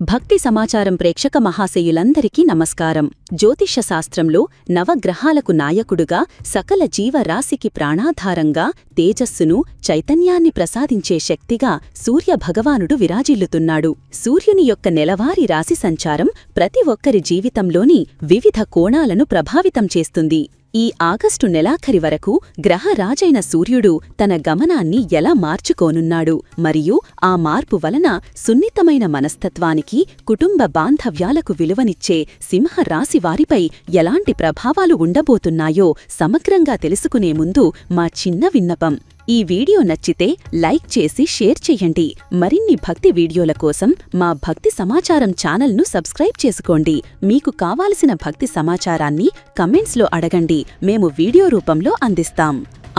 భక్తి సమాచారం ప్రేక్షక మహాశయులందరికీ నమస్కారం. జ్యోతిషశాస్త్రంలో నవగ్రహాలకు నాయకుడుగా సకల జీవరాశికి ప్రాణాధారంగా తేజస్సును చైతన్యాన్ని ప్రసాదించే శక్తిగా సూర్య భగవానుడు విరాజిల్లుతున్నాడు. సూర్యుని యొక్క నెలవారీ రాశి సంచారం ప్రతి ఒక్కరి జీవితంలోని వివిధ కోణాలను ప్రభావితం చేస్తుంది. ఈ ఆగస్టు నెలాఖరి వరకు గ్రహరాజైన సూర్యుడు తన గమనాన్ని ఎలా మార్చుకోనున్నాడు మరియు ఆ మార్పు వలన సున్నితమైన మనస్తత్వానికి కుటుంబ బాంధవ్యాలకు విలువనిచ్చే సింహరాశివారిపై ఎలాంటి ప్రభావాలు ఉండబోతున్నాయో సమగ్రంగా తెలుసుకునే ముందు మా చిన్న విన్నపం. ఈ వీడియో నచ్చితే లైక్ చేసి షేర్ చేయండి. మరిన్ని భక్తి వీడియోల కోసం మా భక్తి సమాచారం ఛానల్ను సబ్స్క్రైబ్ చేసుకోండి. మీకు కావాల్సిన భక్తి సమాచారాన్ని కమెంట్స్లో అడగండి. మేము వీడియో రూపంలో అందిస్తాం.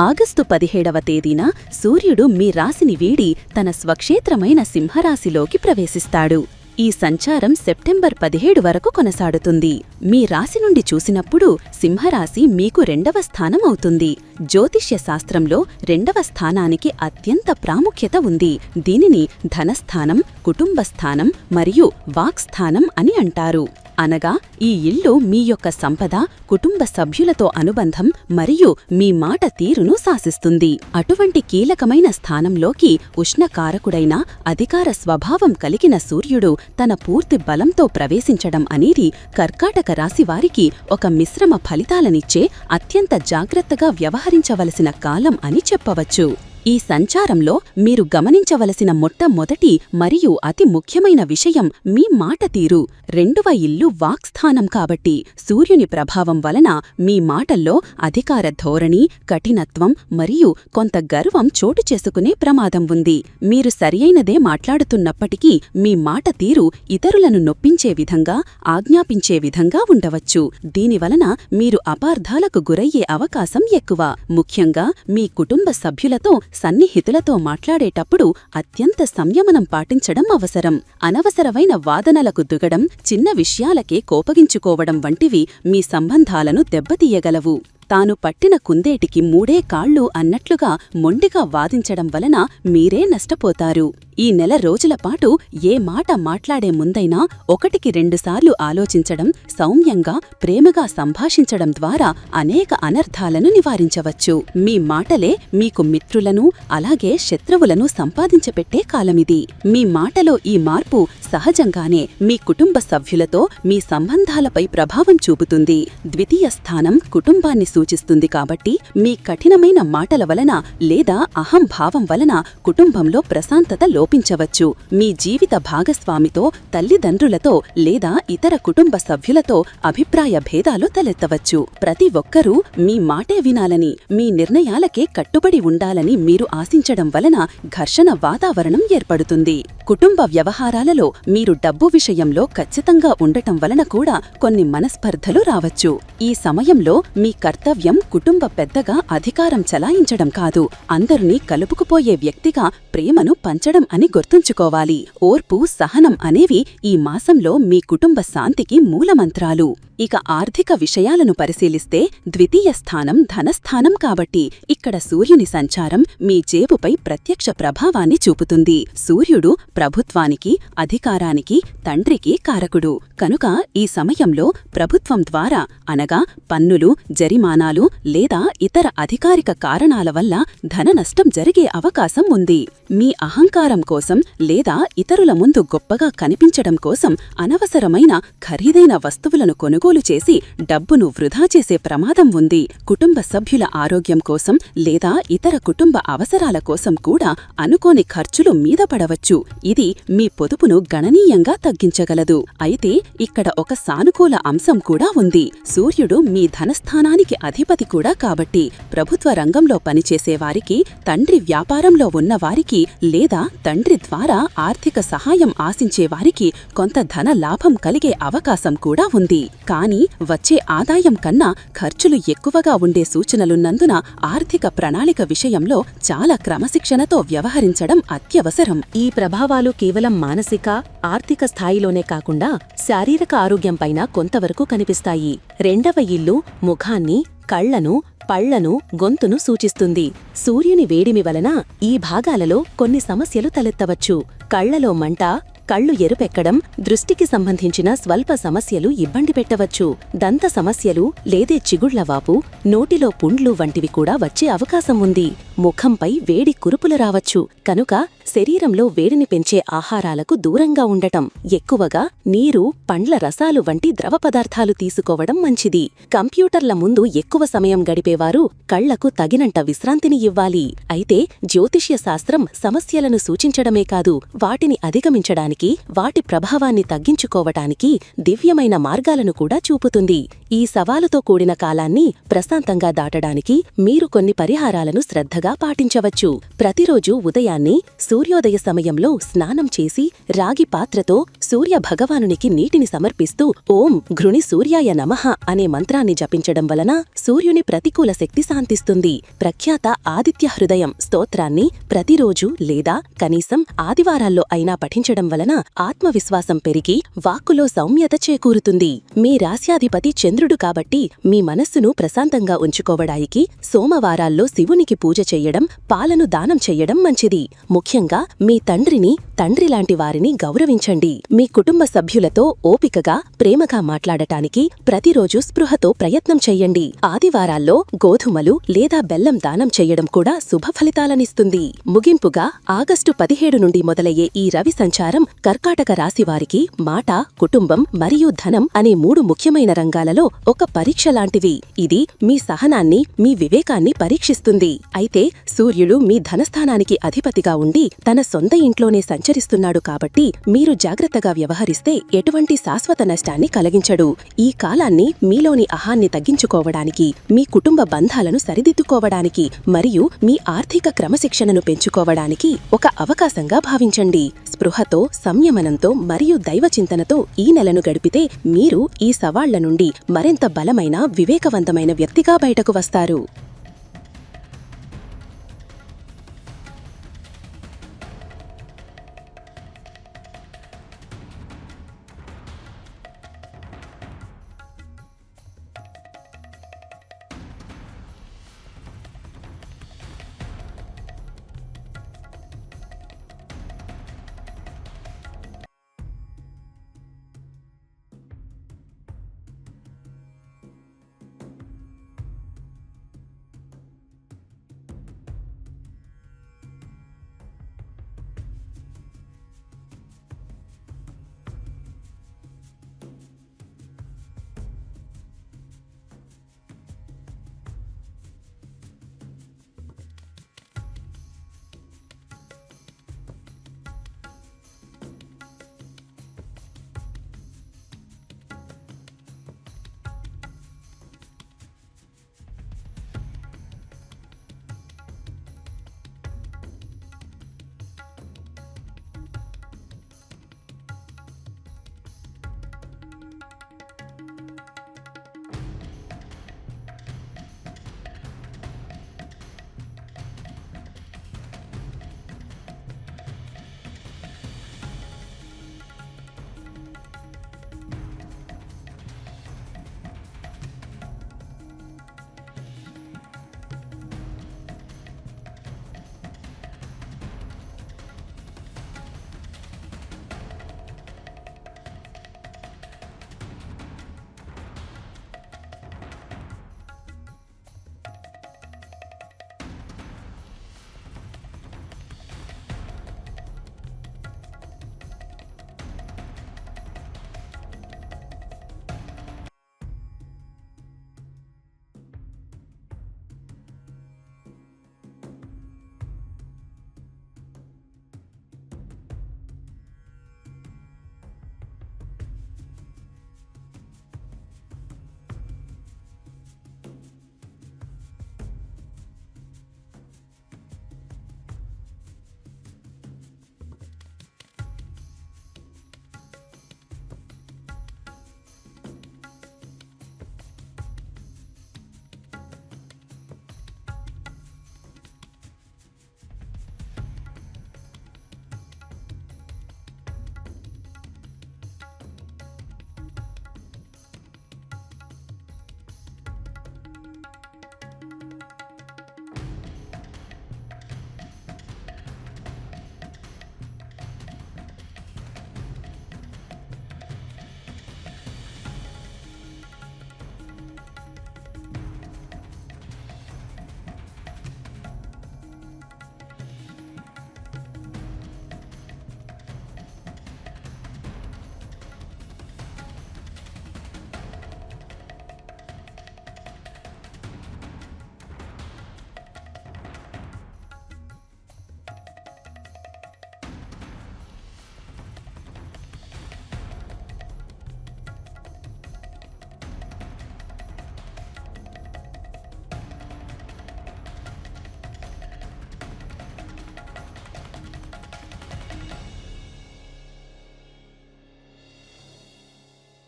ఆగస్టు పదిహేడవ తేదీన సూర్యుడు మీ రాశిని వీడి తన స్వక్షేత్రమైన సింహరాశిలోకి ప్రవేశిస్తాడు. ఈ సంచారం సెప్టెంబర్ పదిహేడు వరకు కొనసాడుతుంది. మీ రాశి నుండి చూసినప్పుడు సింహరాశి మీకు రెండవ స్థానం అవుతుంది. జ్యోతిష్య శాస్త్రంలో రెండవ స్థానానికి అత్యంత ప్రాముఖ్యత ఉంది. దీనిని ధనస్థానం కుటుంబ స్థానం మరియు వాక్స్థానం అని అంటారు. అనగా ఈ ఇల్లు మీ యొక్క సంపద కుటుంబ సభ్యులతో అనుబంధం మరియు మీ మాట తీరును శాసిస్తుంది. అటువంటి కీలకమైన స్థానంలోకి ఉష్ణకారకుడైన అధికార స్వభావం కలిగిన సూర్యుడు తన పూర్తి బలంతో ప్రవేశించడం అనేది కర్కాటక రాశివారికి ఒక మిశ్రమ ఫలితాలనిచ్చే అత్యంత జాగ్రత్తగా వ్యవహరించవలసిన కాలం అని చెప్పవచ్చు. ఈ సంచారంలో మీరు గమనించవలసిన మొట్టమొదటి మరియు అతి ముఖ్యమైన విషయం మీ మాట తీరు. రెండవ ఇల్లు వాక్స్థానం కాబట్టి సూర్యుని ప్రభావం వలన మీ మాటల్లో అధికార ధోరణి కఠినత్వం మరియు కొంత గర్వం చోటు చేసుకునే ప్రమాదం ఉంది. మీరు సరియైనదే మాట్లాడుతున్నప్పటికీ మీ మాట తీరు ఇతరులను నొప్పించే విధంగా ఆజ్ఞాపించే విధంగా ఉండవచ్చు. దీనివలన మీరు అపార్థాలకు గురయ్యే అవకాశం ఎక్కువ. ముఖ్యంగా మీ కుటుంబ సభ్యులతో సన్నిహితులతో మాట్లాడేటప్పుడు అత్యంత సంయమనం పాటించడం అవసరం. అనవసరమైన వాదనలకు దుగడం చిన్న విషయాలకే కోపగించుకోవడం వంటివి మీ సంబంధాలను దెబ్బతీయగలవు. తాను పట్టిన కుందేటికి మూడే కాళ్ళు అన్నట్లుగా మొండిగా వాదించడం వలన మీరే నష్టపోతారు. ఈ నెల రోజులపాటు ఏ మాట మాట్లాడే ముందైనా ఒకటికి రెండుసార్లు ఆలోచించడం సౌమ్యంగా ప్రేమగా సంభాషించడం ద్వారా అనేక అనర్థాలను నివారించవచ్చు. మీ మాటలే మీకు మిత్రులను అలాగే శత్రువులను సంపాదించపెట్టే కాలమిది. మీ మాటలో ఈ మార్పు సహజంగానే మీ కుటుంబ సభ్యులతో మీ సంబంధాలపై ప్రభావం చూపుతుంది. ద్వితీయ స్థానం కుటుంబాన్ని సూచిస్తుంది కాబట్టి మీ కఠినమైన మాటల వలన లేదా అహంభావం వలన కుటుంబంలో ప్రశాంతత లోపించవచ్చు. మీ జీవిత భాగస్వామితో తల్లిదండ్రులతో లేదా ఇతర కుటుంబ సభ్యులతో అభిప్రాయ భేదాలు తలెత్తవచ్చు. ప్రతి ఒక్కరూ మీ మాటే వినాలని మీ నిర్ణయాలకే కట్టుబడి ఉండాలని మీరు ఆశించడం వలన ఘర్షణ వాతావరణం ఏర్పడుతుంది. కుటుంబ వ్యవహారాలలో మీరు డబ్బు విషయంలో ఖచ్చితంగా ఉండటం వలన కూడా కొన్ని మనస్పర్ధలు రావచ్చు. ఈ సమయంలో మీ కర్తవ్యం కుటుంబ పెద్దగా అధికారం చలాయించడం కాదు. అందరినీ కలుపుకుపోయే వ్యక్తిగా ప్రేమను పంచడం అని గుర్తుంచుకోవాలి. ఓర్పు సహనం అనేవి ఈ మాసంలో మీ కుటుంబ శాంతికి మూలమంత్రాలు. ఇక ఆర్థిక విషయాలను పరిశీలిస్తే ద్వితీయ స్థానం ధనస్థానం కాబట్టి ఇక్కడ సూర్యుని సంచారం మీ జేబుపై ప్రత్యక్ష ప్రభావాన్ని చూపుతుంది. సూర్యుడు ప్రభుత్వానికి అధికారానికి తండ్రికి కారకుడు. కనుక ఈ సమయంలో ప్రభుత్వం ద్వారా అనగా పన్నులు జరిమానాలు లేదా ఇతర అధికారిక కారణాల వల్ల ధన నష్టం జరిగే అవకాశం ఉంది. మీ అహంకారం కోసం లేదా ఇతరుల ముందు గొప్పగా కనిపించడం కోసం అనవసరమైన ఖరీదైన వస్తువులను కొనుగోలు చేసి డబ్బును వృధా చేసే ప్రమాదం ఉంది. కుటుంబ సభ్యుల ఆరోగ్యం కోసం లేదా ఇతర కుటుంబ అవసరాల కోసం కూడా అనుకోని ఖర్చులు మీద పడవచ్చు. ఇది మీ పొదుపును గణనీయంగా తగ్గించగలదు. అయితే ఇక్కడ ఒక సానుకూల అంశం కూడా ఉంది. సూర్యుడు మీ ధనస్థానానికి అధిపతి కూడా కాబట్టి ప్రభుత్వ రంగంలో పనిచేసేవారికి తండ్రి వ్యాపారంలో ఉన్నవారికి లేదా తండ్రి ద్వారా ఆర్థిక సహాయం ఆశించేవారికి కొంత ధన లాభం కలిగే అవకాశం కూడా ఉంది. కానీ వచ్చే ఆదాయం కన్నా ఖర్చులు ఎక్కువగా ఉండే సూచనలున్నందున ఆర్థిక ప్రణాళిక విషయంలో చాలా క్రమశిక్షణతో వ్యవహరించడం అత్యవసరం. ఈ ప్రభావాలు కేవలం మానసిక ఆర్థిక స్థాయిలోనే కాకుండా శారీరక ఆరోగ్యంపైన కొంతవరకు కనిపిస్తాయి. రెండవ ఇల్లు ముఖాన్ని కళ్ళను పళ్ళను గొంతును సూచిస్తుంది. సూర్యుని వేడిమి వలన ఈ భాగాలలో కొన్ని సమస్యలు తలెత్తవచ్చు. కళ్ళలో మంట కళ్ళు ఎరుపెక్కడం దృష్టికి సంబంధించిన స్వల్ప సమస్యలు ఇబ్బంది పెట్టవచ్చు. దంత సమస్యలు లేదే చిగుళ్ళవాపు నోటిలో పుండ్లు వంటివి కూడా వచ్చే అవకాశం ఉంది. ముఖంపై వేడి కురుపులు రావచ్చు. కనుక శరీరంలో వేడిని పెంచే ఆహారాలకు దూరంగా ఉండటం ఎక్కువగా నీరు పండ్ల రసాలు వంటి ద్రవ పదార్థాలు తీసుకోవడం మంచిది. కంప్యూటర్ల ముందు ఎక్కువ సమయం గడిపేవారు కళ్ళకు తగినంత విశ్రాంతిని ఇవ్వాలి. అయితే జ్యోతిష్య శాస్త్రం సమస్యలను సూచించడమే కాదు వాటిని అధిగమించడానికి వాటి ప్రభావాన్ని తగ్గించుకోవటానికి దివ్యమైన మార్గాలను కూడా చూపుతుంది. ఈ సవాలుతో కూడిన కాలాన్ని ప్రశాంతంగా దాటడానికి మీరు కొన్ని పరిహారాలను శ్రద్ధగా పాటించవచ్చు. ప్రతిరోజు ఉదయాన్నే సూర్యోదయ సమయంలో స్నానం చేసి రాగి పాత్రతో సూర్య భగవానునికి నీటిని సమర్పిస్తూ ఓం ఘృణి సూర్యాయ నమః అనే మంత్రాన్ని జపించడం వలన సూర్యుని ప్రతికూల శక్తి శాంతిస్తుంది. ప్రఖ్యాత ఆదిత్య హృదయం స్తోత్రాన్ని ప్రతిరోజు లేదా కనీసం ఆదివారాల్లో అయినా పఠించడం వలన ఆత్మవిశ్వాసం పెరిగి వాక్కులో సౌమ్యత చేకూరుతుంది. మీ రాశ్యాధిపతి చంద్రుడు కాబట్టి మీ మనస్సును ప్రశాంతంగా ఉంచుకోవడానికి సోమవారాల్లో శివునికి పూజ చెయ్యడం పాలను దానం చెయ్యడం మంచిది. ముఖ్యంగా మీ తండ్రిని తండ్రిలాంటి వారిని గౌరవించండి. మీ కుటుంబ సభ్యులతో ఓపికగా ప్రేమగా మాట్లాడటానికి ప్రతిరోజు స్పృహతో ప్రయత్నం చెయ్యండి ఆదివారాల్లో గోధుమలు లేదా బెల్లం దానం చెయ్యడం కూడా శుభ ఫలితాలనిస్తుంది. ముగింపుగా ఆగస్టు పదిహేడు నుండి మొదలయ్యే ఈ రవి సంచారం కర్కాటక రాశివారికి మాట కుటుంబం మరియు ధనం అనే మూడు ముఖ్యమైన రంగాలలో ఒక పరీక్ష లాంటివి. ఇది మీ సహనాన్ని మీ వివేకాన్ని పరీక్షిస్తుంది. అయితే సూర్యుడు మీ ధనస్థానానికి అధిపతిగా ఉండి తన సొంత ఇంట్లోనే సంచరిస్తున్నాడు కాబట్టి మీరు జాగ్రత్తగా వ్యవహరిస్తే ఎటువంటి శాశ్వత నష్టాన్ని కలిగించడు. ఈ కాలాన్ని మీలోని అహాన్ని తగ్గించుకోవడానికి మీ కుటుంబ బంధాలను సరిదిద్దుకోవడానికి మరియు మీ ఆర్థిక క్రమశిక్షణను పెంచుకోవడానికి ఒక అవకాశంగా భావించండి. స్పృహతో సంయమనంతో మరియు దైవచింతనతో ఈ నెలను గడిపితే మీరు ఈ సవాళ్ళ నుండి మరింత బలమైన వివేకవంతమైన వ్యక్తిగా బయటకు వస్తారు.